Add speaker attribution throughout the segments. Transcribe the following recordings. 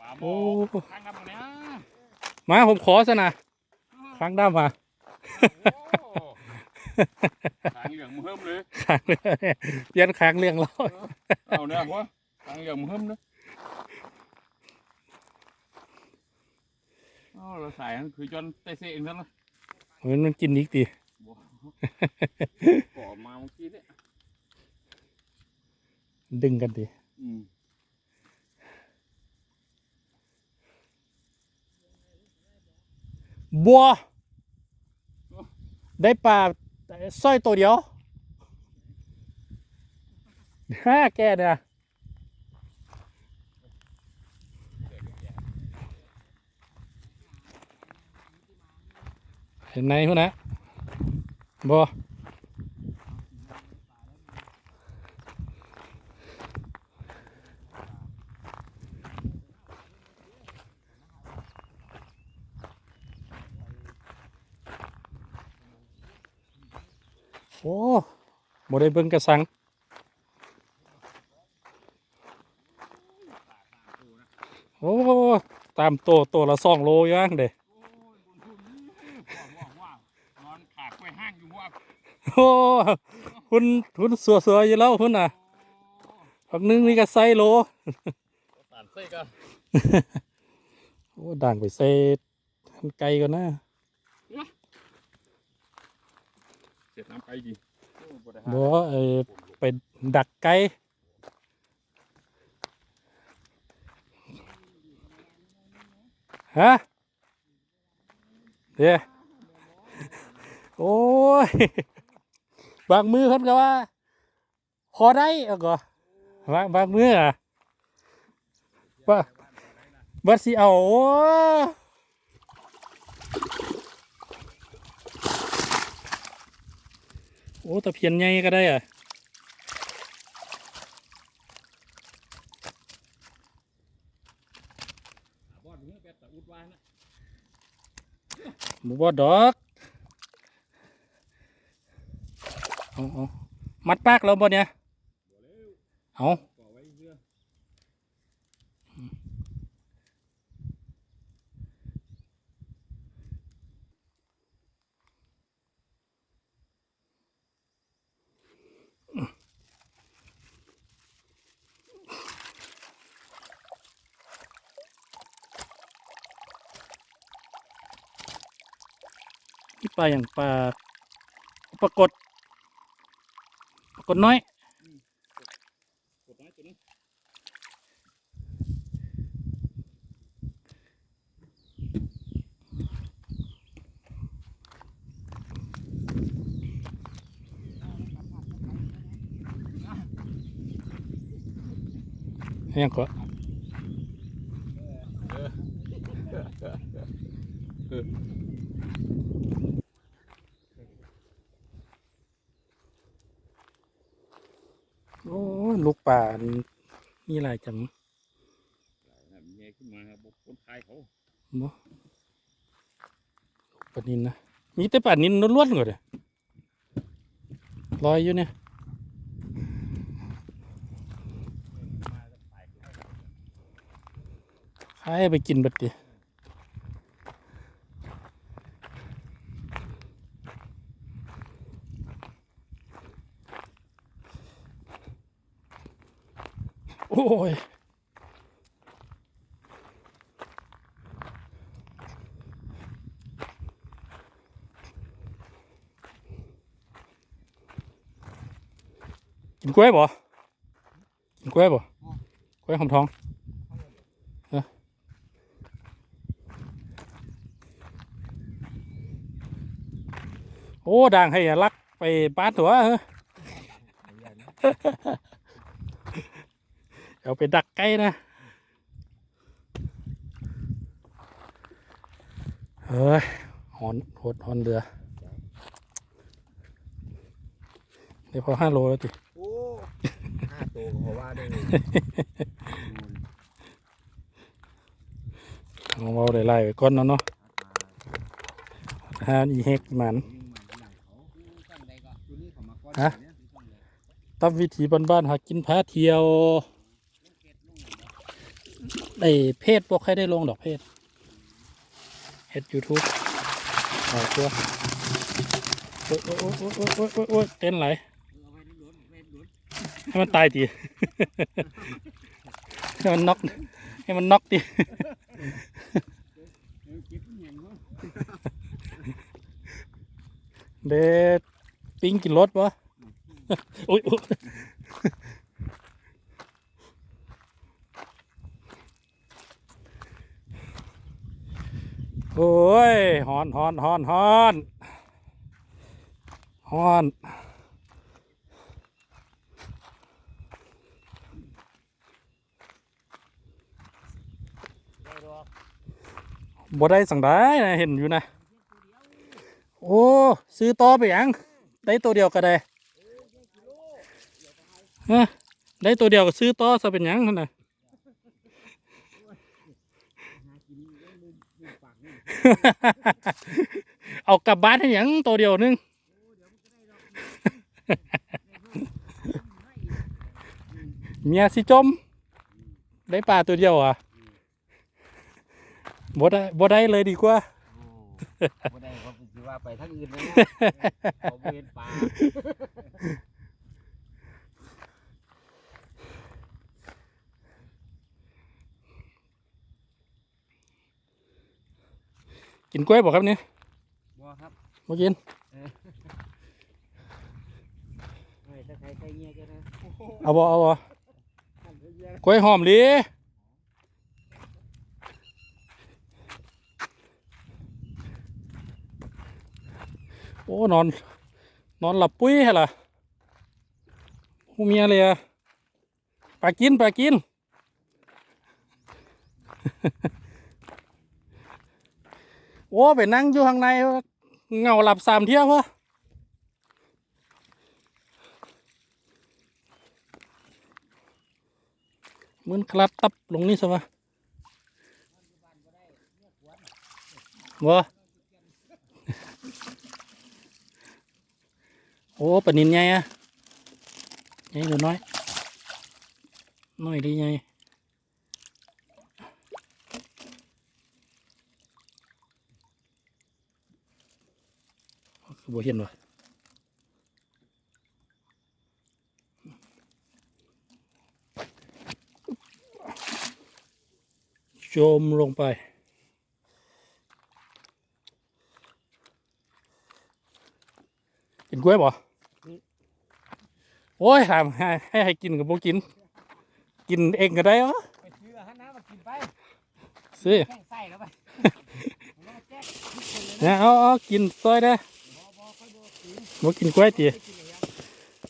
Speaker 1: ปลาหม
Speaker 2: โอ้
Speaker 1: อทางกันมาเนี่ย
Speaker 2: มาผมขอซะนะครั้งด้ามมา
Speaker 1: โอ้ทางเหลืองมือเฮิมเลย
Speaker 2: ครั้งเลยเปลี่ยนครั้งเรื่องแล้ว
Speaker 1: เอาเนี่ยหัวทางเหลืองมือเฮิมเลยอ๋อเราใส่นั่นคือจนเตะเสเองนั่นละ
Speaker 2: เหมือนมันกินอีกตี
Speaker 1: บ่ก่อมาเมื่อกี้เนี่ย
Speaker 2: ดึงกันตี
Speaker 1: อืม
Speaker 2: บัว ได้ปลาสร้อยตัวเดียวห้าแกเนี่ยเห็นไหนพุ่นนะบัว โอ้บ่ได้เบิ่งกระสังโอ้ตามโตโตละสองโลอยู่อังเด้
Speaker 1: โอ้ยบนทุนนี่ว้าวว้าวนอนขากล้วยห้างอยู่ว่า
Speaker 2: โอ้คุณคุณสัวสัวๆอยู่แล้วคุณน่ะพักนึงนี่ก็ใส่โล
Speaker 1: สารไส้ก็
Speaker 2: โอ้ด่างไปใส่ทันไกลก่อนนะ
Speaker 1: เสียน้ำไปดิโอ้บ่ด้
Speaker 2: บ่
Speaker 1: หา
Speaker 2: เออไปดักไก่ฮะเดี๋ยโอ้ย บางมือเพิ่นก็ว่า พอได้เอาก็บางบางมืออะว่าบัดสิเอา โอ้ตะเพียนใหญ่ก็ได้อะ
Speaker 1: บอดมือดตะอุดวานนะ
Speaker 2: หมูบอดดอกเอาเอามัดปากเราบ่เนี่ยเอา
Speaker 1: ก่อไว้เรื่อ
Speaker 2: นี่ ปลาอย่างปลาปรากฏปรากฏน้อย
Speaker 1: กดน้อยตัวนี้
Speaker 2: ยัง โอ้ยลูกป่านี่มีหลายจัง
Speaker 1: นะมีไงขึ้นมาครับบอกคนไทยเขา
Speaker 2: บ่ปลานินนะมีแต่ปลานินล้วนๆก่อนเลยลอยอยู่เนี่ยขายไปกินเบัดดิ โอ้ยกินกล้วยบ่กินกล้วยบ่กล้วยหอมทองโอ้ด่างให้ลักไปบ้านตัวเออ เอาไปดักไก่นะเฮ้ยหอนหดหอนเรือเดี๋ยวพอห้าโลแล้วติ
Speaker 3: โอ้ห้าตัวก็เพราะว่าได้เลย
Speaker 2: เอาเอาได้ไล่ไปก่อนเนาะเนาะห้าอีเฮกหมันฮะตามวิถีบ้านๆหากินพาเที่ยว ไอเพจพวกใครได้ลงดอกเพจเฮ็ดยูทูบออกตัวโอ้ยโอ้ยโอ้ยโอ้ยโอ้ยโอ้ยโอ้ยเต้นไหล
Speaker 1: ให้
Speaker 2: มันตายทีให้มันน็อกให้มันน็อกที
Speaker 1: เด็
Speaker 2: ดปิ้งกินรถปะโอ้ย โอ้ยฮอนฮอนฮอนฮอนฮอนบ่ได้สั่งได้นะเห็นอยู่นะ โอ้ซื้อต่อไปยัง ได้ตัวเดียวก็ได้ฮะได้ตัวเดียวก็ซื้อต่อซะเป็นยังนั่นน่ะ
Speaker 1: หากินเรื่องมุมมุมปากนี่
Speaker 2: เอากลับบ้านให้หยังตัวเดียวนึงเมียสิจม ได้ปลาตัวเดียวอะบ่ได้บ่ได้เลยดีกว่า
Speaker 3: โอ้บ่ได้เขาสิว่าไปทางอื่นเลยนะเขาบ่เห็นปลา
Speaker 2: กินกล้วยบอกครับเนี่ย
Speaker 3: บ่ครับ
Speaker 2: มากิน
Speaker 3: เฮ้ยถ้าใครใครเงี้ยก็นะ
Speaker 2: เอาบ่เอาบ่กล้วยหอมลีโอ้นอน นอนหลับปุ้ยเหรอหูเมียเลยอะปลากินปลากิน โอ้ไปนั่งอยู่ข้างในเงาหลับสามเที่ยววะเหมือนคลัดตับลงนี่สิวะวะโอ้ปนินไงอะไงหรือน้อยน้อยดีไง บ่เห็นวะจมลงไป กินกล้วยบ่โอ้ยถามให้ให้ให้กินกับบ่กิน กินเองก็ได้วะ
Speaker 1: ไปซื้ออาหารน้ำมากินไป
Speaker 2: ซื้อ
Speaker 1: แข้งไส้แล้วไปผมว่าแจ๊กทุกคนเลยนะ
Speaker 2: เนี่ยเอาเอากินซอยได้
Speaker 1: บอบอค่อย บอกกิน
Speaker 2: บ่กินกล้วยตี
Speaker 1: ไม่กินอะไรยัง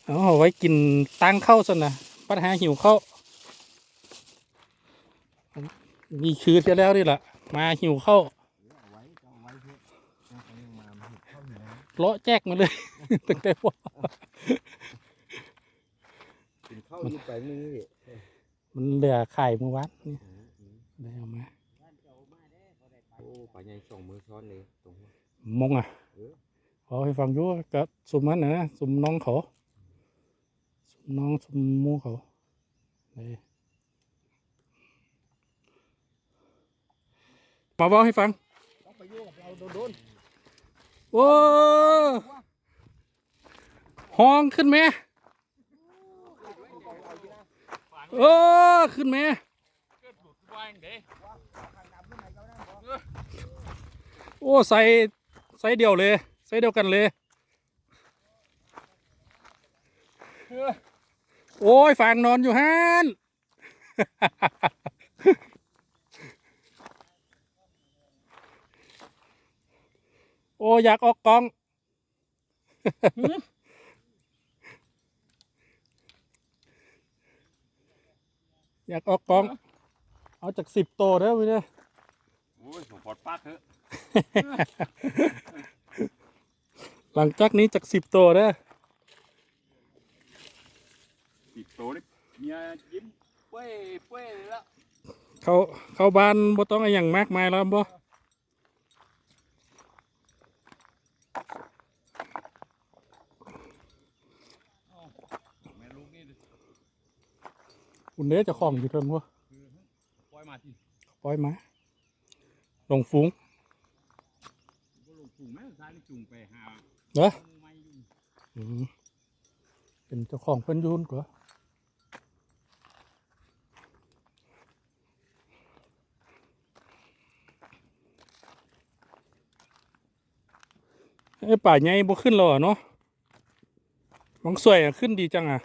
Speaker 2: เอาเอาไว้กินตังเข้าวซะนะปัญหาหิวข้าวนี่คือเที่ยวแล้วนี่แหละมาหิวข้าว
Speaker 3: เอาไว้ก็เอาไว้เถอะเอาไปยังมามันเห็ดเข้าอยู่นะ
Speaker 2: เลาะแจกมาเลยตั้งแต่ว่า
Speaker 3: กินข้าวอยู่ไปมึงนี่
Speaker 2: มันเหลือไข่เมื่อวานนี่ได้เอามา
Speaker 3: โอ้ปลาใหญ่สองมือซ้อนเลยตรงนี้
Speaker 2: มงอะ
Speaker 3: เออ
Speaker 2: เอาให้ฟังอยู่กับสุมมันนะนะ สุมน้องเขา สุมน้องสุมหมูเขานี่มาบอกให้ฟัง
Speaker 1: ต้องไปอยู่กับเราโดน
Speaker 2: โอ้ห้องขึ้นไหมเออขึ้นไหม
Speaker 1: ๆเกิดหลุดวางเด้
Speaker 2: โอ้ ใส่ ใส่เดียวเลย ใส่เดียวกันเลย โอ้ยฝางนอนอยู่ฮันโอ้อยากออกกอง อยากออกกอง เอาจากสิบโตเด้อพี่เนี่ย
Speaker 1: โอ้ยผมพอดปากเถอะ
Speaker 2: หลังจากนี้จากสิบโตเด้อ
Speaker 1: ปิดโตนี่เมียยิ้มเป้ยเป้ยเลยละ
Speaker 2: เขาเข้าบ้านบ่ต้องอะไรอย่างมากมายแล้วบ่
Speaker 1: แม่ลูกนี่ดิ
Speaker 2: คุณเด้เจะคล้าของอยู่เทิงบ่
Speaker 1: ปล่อยมาที
Speaker 2: ปล่อยมาลงฟุ้ง
Speaker 1: บ่ลงจุงแม่ซ้ายนี่จุงไปหา
Speaker 2: เหรอ
Speaker 1: หมู่ใหม่อยู่
Speaker 2: อืมเป็นเจ้าของเพิ่นยูนก็ไอ้ป่าใหญ่บ่ขึ้นหรอเนาะมังสวยอะขึ้นดีจังอะ